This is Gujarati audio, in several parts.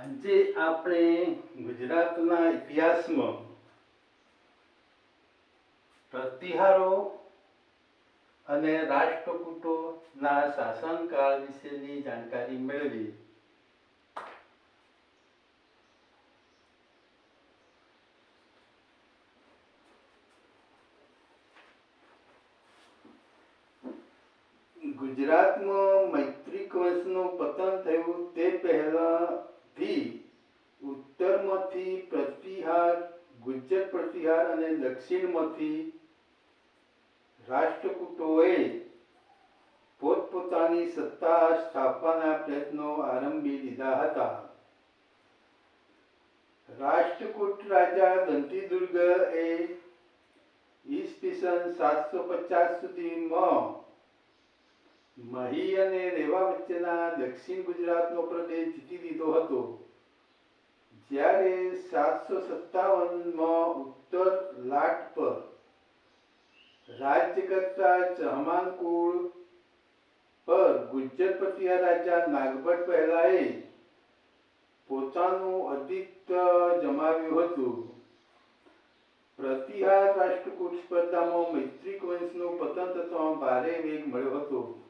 આજે આપણે ગુજરાતના ઇતિહાસમાં પ્રતિહારો અને રાષ્ટ્રકૂટોના શાસનકાળ વિશેની જાણકારી મેળવી. ગુજરાતમાં મૈત્રી વંશનું પતન થયું તે પહેલાથી ઉત્તરમાંથી પ્રતિહાર ગુજ્જર પ્રતિહાર અને દક્ષિણમાંથી રાષ્ટ્રકૂટોએ પોતપોતાની સત્તા સ્થાપવાના પ્રયત્નો આરંભી દીધા હતા. રાષ્ટ્રકૂટ રાજા દંતીદુર્ગ એ ઈસવીસન સાતસો પચાસ સુધીમાં મહી અને રેવા વચ્ચેના દક્ષિણ ગુજરાતનો પ્રદેશ જીતી લીધો હતો. જ્યારે સાતસો સત્તાવનમાં ઉત્તર લાટ પર રાજ્ય કરતા ચહમાન કુળ પર ગુજરપતિયા રાજા નાગભટ પહેલાએ પોતાનું અધિત્ય જમાવ્યું હતું. પ્રતિહાર રાષ્ટ્રકૂટ સ્પર્ધામાં મૈત્રિક વંશનું પતન થતાં ભારે વેગ મળ્યો હતો.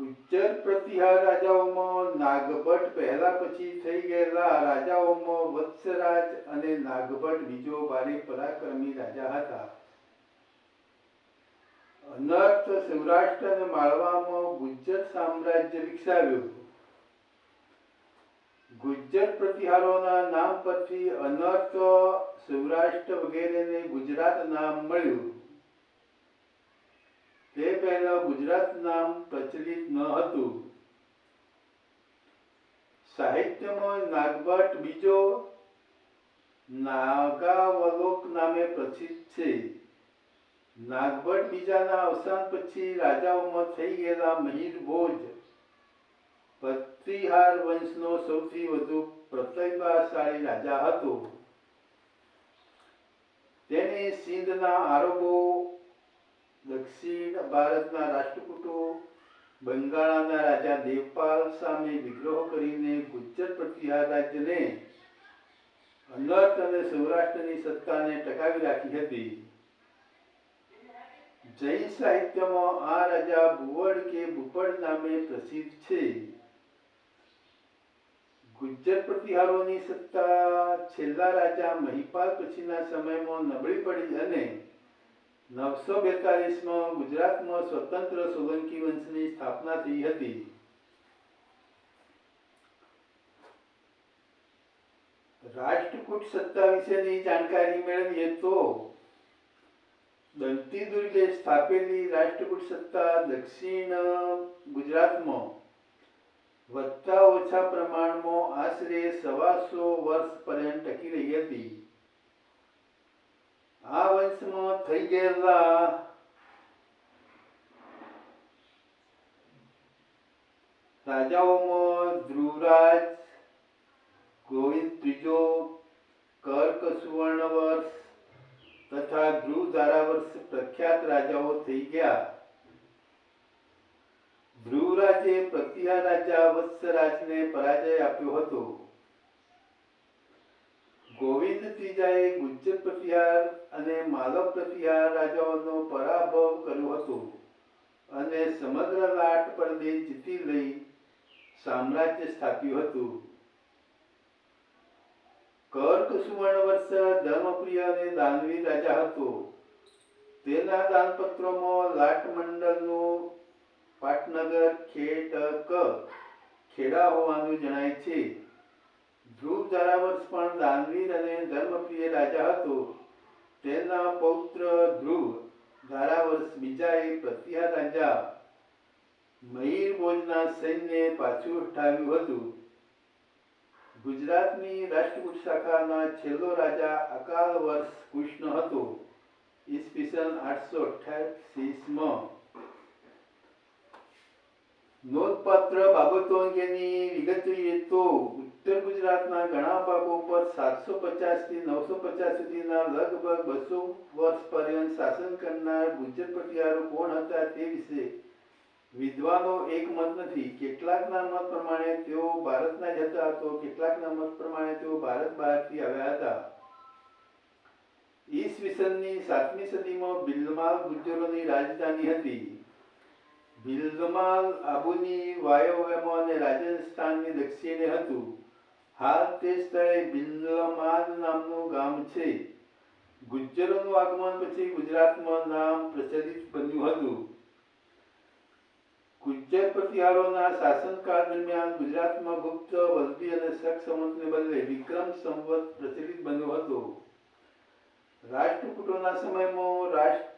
ગુજ્જર પ્રતિહાર રાજાઓમાં નાગભટ્ટ પહેલા પછી થઈ ગયેલા રાજાઓમાં વત્સરાજ અને નાગભટ્ટ બીજો ભારે પરાક્રમી રાજા હતા. અનર્થ સૌરાષ્ટ્ર અને માળવામાં ગુજ્જર સામ્રાજ્ય વિકસાવ્યું. ગુજ્જર પ્રતિહારોના નામ પરથી અનર્થ સૌરાષ્ટ્ર વગેરેને ગુજરાત નામ મળ્યું. તે પહેલા ગુજરાત નામ પ્રચલિત ન હતું. સાહિત્યમાં નાગભટ્ટ બીજો નાગાવલોક નામે પ્રસિદ્ધ છે. નાગભટ્ટ બીજાના અવસાન પછી રાજાઓમાં થઈ ગયેલા મહિર ભોજ પ્રતિહાર વંશનો સૌથી વધુ પ્રતિભાશાળી રાજા હતો. તેને સિંધના આરબો દક્ષિણ ભારતના રાષ્ટ્રકૂટો બંગાળના રાજા દેવપાલ સામે વિગ્રહ કરીને ગુજ્જર પ્રતિહાર રાજ્યને અનર્થ અને સૌરાષ્ટ્રની સત્તાને ટકાવી રાખી હતી. જૈન સાહિત્યમાં આ રાજા ભુવડ કે ભૂપડ નામે પ્રસિદ્ધ છે. ગુજ્જર પ્રતિહારોની સત્તા છેલ્લા રાજા મહિપાલ પછીના સમયમાં નબળી પડી અને નવસો બેતાલીસમાં ગુજરાતમાં સ્વતંત્ર સોલંકી વંશની સ્થાપના થઈ હતી. રાષ્ટ્રકૂટ સત્તા વિશેની જાણકારી મેળવીએ તો દંતી દુર્ગે સ્થાપેલી રાષ્ટ્રકૂટ સત્તા દક્ષિણ ગુજરાતમાં વધતા ઓછા પ્રમાણમાં આશરે સવાસો વર્ષ પર્યંત ટકી રહી હતી. વંશમાં થઈ રાજાઓમાં ધ્રુવરાજ ગોવિંદ ત્રીજો કર્ક સુવર્ણ વર્ષ તથા ધ્રુવ ધારાવર્ષ પ્રખ્યાત રાજાઓ થઈ ગયા. ધ્રુવરાજે પ્રતિહા રાજા વત્સરાજને પરાજય આપ્યો હતો. ગોવિંદ ત્રીજાએ ગુજ્જર પ્રતિહાર અને માલવ પ્રતિહાર રાજાઓનો પરાભવ કર્યો હતો અને સમગ્ર લાટ પરને જીતી લઈ સામ્રાજ્ય સ્થાપ્યું હતું. કર્ક સુવર્ણ વર્ષ ધર્મપ્રિય અને દાનવીર રાજા હતો. તેના દાનપત્રોમાં લાટ મંડળનું પાટનગર ખેડક ખેડા હોવાનું જણાય છે. ધ્રુવ ધારાવર્ષ પણ દાનવીર અને ધર્મપ્રિય રાજા હતો. તેના પૌત્ર ધ્રુવ ધારાવર્ષ બીજાએ પ્રતિહાર રાજા મહીરભોજના સૈન્ય પાછું હટાવ્યું હતું. ગુજરાતની રાષ્ટ્રકૂટ શાખાના છેલ્લો રાજા અકાલ વર્ષ કૃષ્ણ હતો. ઈસવીસન આઠસો અઠ્યાસીસમાં નોંધપાત્ર બાબતો અંગેની વિગત જોઈએ તો ઉત્તર ગુજરાતના ઘણા ભાગો પર સાતસો પચાસથી નવસો પચાસ સુધીના લગભગ બસો વર્ષ પર્યંત શાસન કરનાર ગુજર પટિયારો કોણ હતા તે વિશે વિદ્વાનો એક મત નથી. કેટલાકના મત પ્રમાણે તેઓ ભારતના જ હતા તો કેટલાકના મત પ્રમાણે તેઓ ભારત બહારથી આવ્યા હતા. ઈસવીસનની સાતમી સદીમાં બિલમાલ ગુજરોની રાજધાની હતી. બિલ્લમાલ આબુની વાયવ્યમાં રાજસ્થાનની દક્ષિણે હતું. હાલ તે સ્થળે બિલ્લમાલ નામનું ગામ છે. ગુજ્જરોનું આગમન પછી ગુજરાતમાં નામ પ્રચલિત બન્યું હતું. ગુજ્જર પ્રતિહારોના શાસનકાળ દરમિયાન ગુજરાતમાં ગુપ્ત, વલભી અને શક સંવતને બદલે વિક્રમ સંવત પ્રચલિત બન્યો હતો. રાષ્ટ્રકૂટોના સમયમાં રાષ્ટ્ર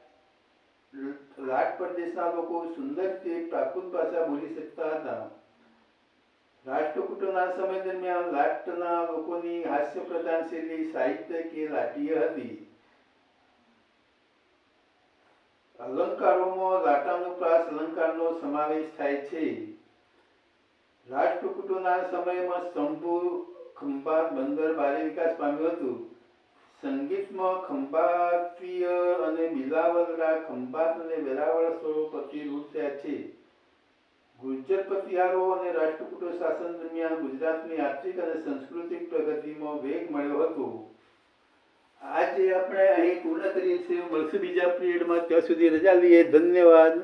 રાજ પ્રદેશના લોકો સુંદર રીતે પ્રાકૃત ભાષા બોલી શકતા હતા. રાષ્ટ્રકૂટોના સમય દરમિયાન લાટના લોકોની હાસ્ય પ્રધાન શૈલી સાહિત્ય કે લાટીય હતી. અલંકારોમાં લાટાનુપ્રાસ અલંકારનો સમાવેશ થાય છે. રાષ્ટ્રકૂટોના સમયમાં સ્તંભુ ખંભાત બંદર ભારે વિકાસ પામ્યું હતું સંગીતમાં ખંભાતીય અને બિલાવલના ખંભાત અને વેરાવળ સ્વરો પ્રતિરૂપ થયા છે ગુર્જર અને રાષ્ટ્રકૂટો શાસન દરમિયાન ગુજરાતની આર્થિક અને સાંસ્કૃતિક પ્રગતિમાં વેગ મળ્યો હતો. આજે આપણે અહીં પૂર્ણ કરીએ છીએ. મળશું બીજા પીરિયડમાં. ત્યાં સુધી રજા લઈએ. ધન્યવાદ.